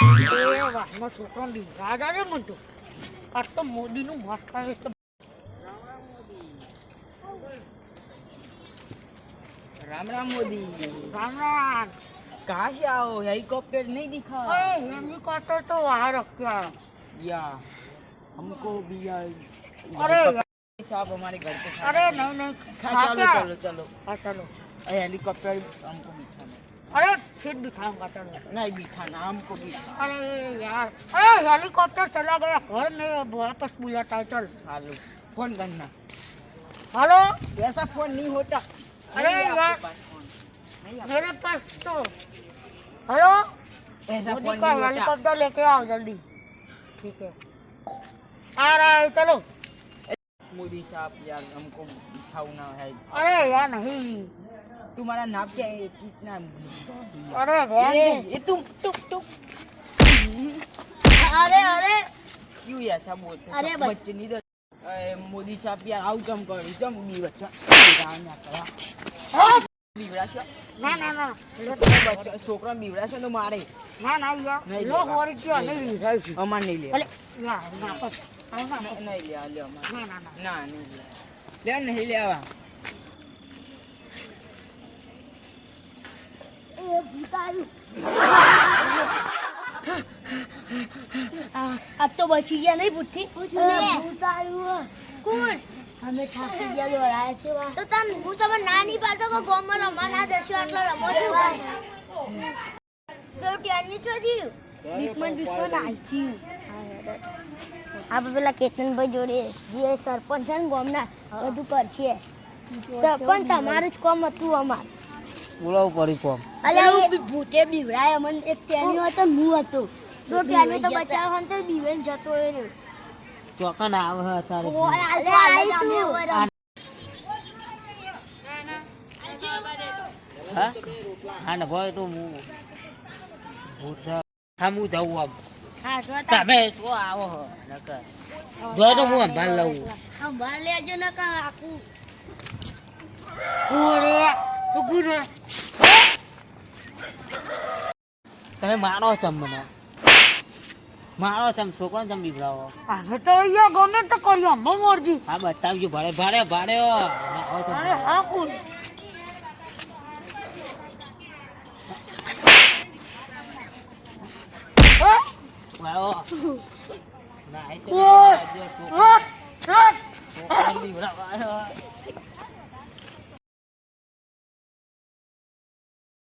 એ વાહમાં છોકરાને દીવડા આવે મને તો આજ તો મોદીનું મસ્ત આવે તો राम राम मोदी રામ રામ कहाँ से आओ हेलीकॉप्टर नहीं दिखा અરે હેલિકોપ્ટર તો વહાં રખ્યા या हमको भी यार अरे हेलीकॉप्टर साहब हमारे घर के साथ અરે નહીં નહીં हाँ, हाँ, चलो क्या? चलो चलो हाँ चलो अरे हेलीकॉप्टर हमको बिठाना अरे फिर दिखाऊंगा चलो नहीं बिठाना हमको बिठाना अरे यार अरे हेलीकॉप्टर चला गया घर में अब वापस बुलाता है चल हेलो फोन करना हेलो ऐसा फोन नहीं होता अरे नहीं है यार। आपके पास फोन नहीं है मेरे पास तो हेलो ऐसा मोदी फोन का नहीं होता हेलीकॉप्टर लेके आओ जल्दी ठीक है आ रहा है चलो मोदी साहब यार हमको बिठाना है अरे यार नहीं તું મારા નામ કે કિસના અરે રેડ એ તું ટુક ટુક અરે અરે. ક્યું યાર સા અરે બચ્ચે ની એ મોદી સાહેબ યાર આવું કેમ કર્યું કેમ બી બચ્ચા ના ના ના. છોકરા બીવડાશો તો મારે. ના ના યાર લો હોરી કે અમે નહીં લે. અલે ના ના ના નહીં લે અલે ના ના ના. ના નહીં લે. લે નહીં લેવા એ ભૂતાયું આ તો બચી ગયા નહીં બુઠ્ઠી ભૂતાયું કોણ? અમે ઠાકી ગયા દોરાયા છે તો તમ હું તમે ના નહીં પાડતો કે ગોમમાં રમવા ના જશો આટલો રમો છો ભાઈ. તો ત્યાંની છો જીવ? બિકમન બિકમન આઈચી આ પેલા કેતનભાઈ જોડે જે સરપંચ છે ને ગોમના બધું કરશે. સરપંચ તમારું જ કોમ હતું અમારું. બોલાવું પડ્યું કોમ. અલ્યા ભૂતે બીવડાય અમને. એક ટેન્યો હતો હું હતો. તો ટેન્યો તો બચાવ હન તો બીવેન જતો એ ને. ચોકન આવે હે તારે. અરે આઈ તું હા હા? ને ભાઈ તો હું ભૂત હા હું જાઉં આમ. આવો નકર. હું સંભાળ આખું. તમે મારો ચમ મને. મારો ચમ છોકરો ચમ બીવડાવો હવે તો અહીંયા ગમે તો કર્યો અમ્મા મોરજી હા બતાવજો ભાડે ભાડે ભાડે. અરે હા કોણ ના એ તો ઓય!